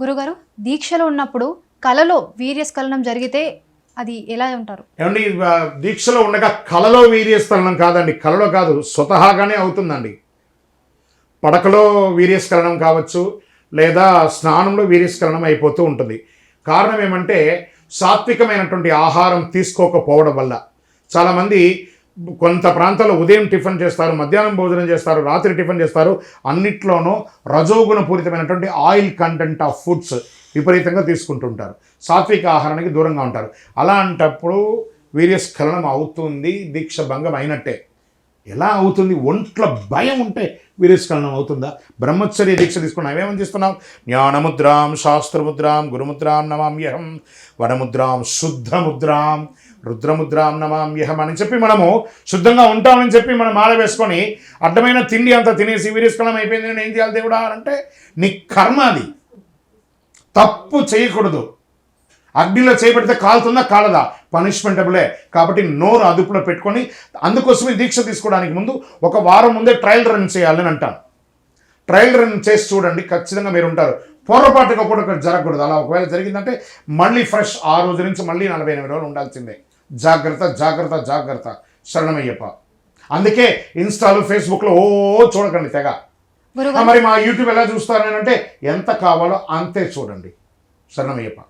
గురుగారు దీక్షలో ఉన్నప్పుడు కలలో వీర్యస్ఖలనం జరిగితే అది ఎలా ఉంటారు? ఏమండి దీక్షలో ఉండగా కలలో వీర్యస్ఖలనం కాదండి. కలలో కాదు స్వతహాగానే అవుతుందండి. పడకలో వీర్యస్ఖలనం కావచ్చు లేదా స్నానంలో వీర్యస్ఖలనం అయిపోతూ ఉంటుంది. కారణం ఏమంటే సాత్వికమైనటువంటి ఆహారం తీసుకోకపోవడం వల్ల. చాలామంది కొంత ప్రాంతాల్లో ఉదయం టిఫిన్ చేస్తారు మధ్యాహ్నం భోజనం చేస్తారు రాత్రి టిఫిన్ చేస్తారు. అన్నిట్లోనూ రజోగుణ పూరితమైనటువంటి ఆయిల్ కంటెంట్ ఆఫ్ ఫుడ్స్ విపరీతంగా తీసుకుంటుంటారు. సాత్విక ఆహారానికి దూరంగా ఉంటారు. అలాంటప్పుడు వీర్యస్ఖలనం అవుతుంది దీక్ష భంగం అయినట్టే. ఎలా అవుతుంది? ఒంట్లో భయం ఉంటే వీరస్ఖలనం అవుతుందా? బ్రహ్మచర్య దీక్ష తీసుకున్నాం ఏమని చేస్తున్నాం? జ్ఞానముద్రాం శాస్త్రముద్రాం గురుముద్రాం నమామ్యహం వనముద్రాం శుద్ధముద్రాం రుద్రముద్రాం నమామ్యహం అని చెప్పి మనము శుద్ధంగా ఉంటామని చెప్పి మనం మాల వేసుకొని అడ్డమైన తిండి అంతా తినేసి వీరస్ఖలనం అయిపోయింది నేను ఏం చేయాలి దేవుడా అంటే నీ కర్మ అది. తప్పు చేయకూడదు. అగ్నిలో చేపడితే కాలుతుందా? కాలదా? పనిష్మెంటబులే కాబట్టి నోరు అదుపులో పెట్టుకొని అందుకోసమే దీక్ష తీసుకోవడానికి ముందు ఒక వారం ముందే ట్రయల్ రన్ చేయాలని అంటాను ట్రయల్ రన్ చేసి చూడండి ఖచ్చితంగా మీరు ఉంటారు పొరపాటుగా కూడా జరగకూడదు. అలా ఒకవేళ జరిగిందంటే మళ్ళీ ఫ్రెష్ ఆ రోజు నుంచి మళ్ళీ నలభై ఎనిమిది రోజులు ఉండాల్సిందే. జాగ్రత్త జాగ్రత్త జాగ్రత్త. శరణమయ్యప్ప. అందుకే ఇన్స్టాలు ఫేస్బుక్లో ఓ చూడకండి తెగ. మరి మా యూట్యూబ్ ఎలా చూస్తారని అంటే ఎంత కావాలో అంతే చూడండి. శరణమయ్యప్ప.